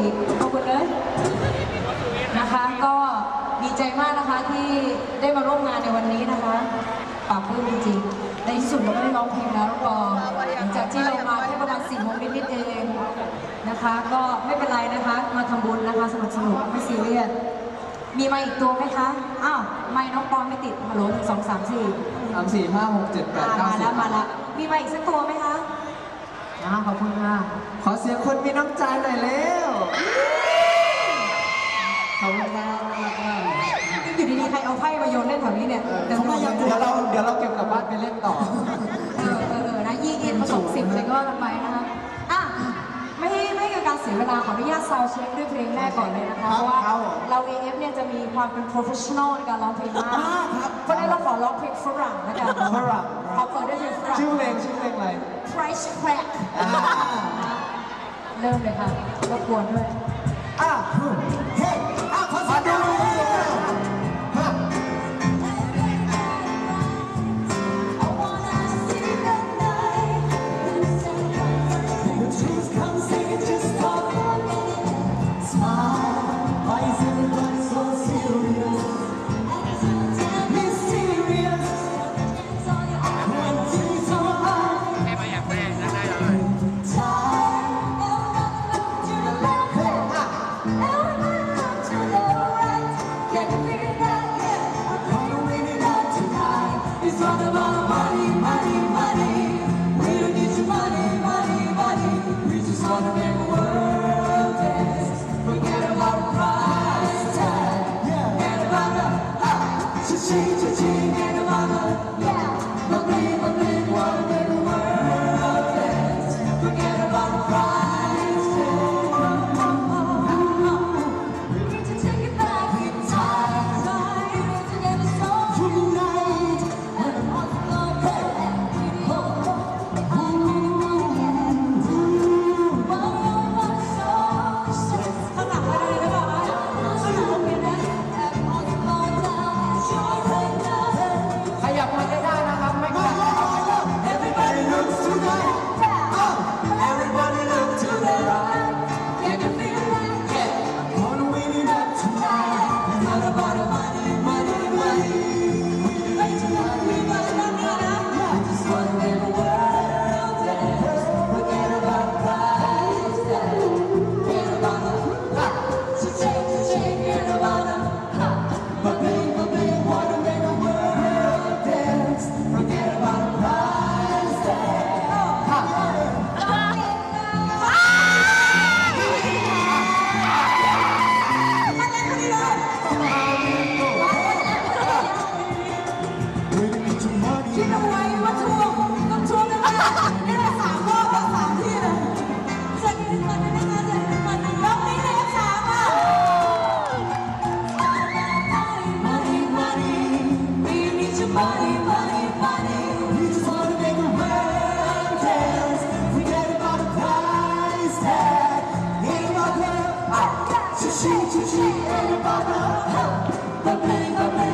อีกขอบคุณเลยนะคะ ก็ดีใจมากนะคะที่ได้มาร่วมงานในวันนี้นะคะปรับปลื้มจริงๆในที่สุดเราก็ได้ร้องเพลงแล้วรอหลังจากที่เรามาแค่ประมาณสี่โมงนิดๆเองนะคะ ก็ไม่เป็นไรนะคะ มาทำบุญนะคะสนุกสนุกๆไม่ซีเรียสมีมาอีกตัวไหมคะ อ้าวไม่น้องปอนไม่ติดฮัลโหลหนึ่งสองสามสี่สามสี่ห้าหกเจ็ดแปดอ่าเก้ามาสิแล้วบมาแล้วมีมาอีกสักตัวไหมคะ อ่าขอบคุณค่ะขอเสียงคนมีน้ำใจหน่อยเร็วขอบคุณครับอยู่ดีๆใครเอาไพ่มาโยนเล่นแถวนี้เนี่ยเดี๋ยวเราเดี๋ยวเราเดี๋ยวเราเก็บกลับบ้านไปเล่นต่อ เออเออเออนะยี่เอ็นผสมสิบอะไรก็ว่ากันไปนะคะอะไม่ให้ไม่ให้เกิดการเสียเวลาขออนุญาตซาวด์เช็คด้วยเพลงแรกก่อนเลยนะคะเพราะว่าครับผมเรา AF เนี่ยจะมีความเป็น professional ในการร้องเพลงมากเพ ราะฉะนั้นเราขอร้องเพลงฝรั่งแล้วกันฝรั่งขอเปิดด้วยเพลงฝรั่ง ชื่อเพลงชื่อเพลงอะไร Price Crack อ่า เริ่มเลยค่ะรบกวนด้วย อะเฮ้อะขอเสียงหน่อยฮะ The truth comes in just talk Smile, why is everybody 世界纪 คิดเอาไว้ว่าช่วงต้องช่วงแรกๆนี่แหละสามรอบอะสามที่เลยเสร็จนิดหน่อยนิดหน่อยเสร็จนิดหน่อยนิดหน่อยรอบนี้ได้สามอะ Money, money, we need your money, money, money. We just wanna make the world dance. Forget about the price tag. Ain't about the- Chi-chi, chi-chi, ain't about the- the pain, the pain.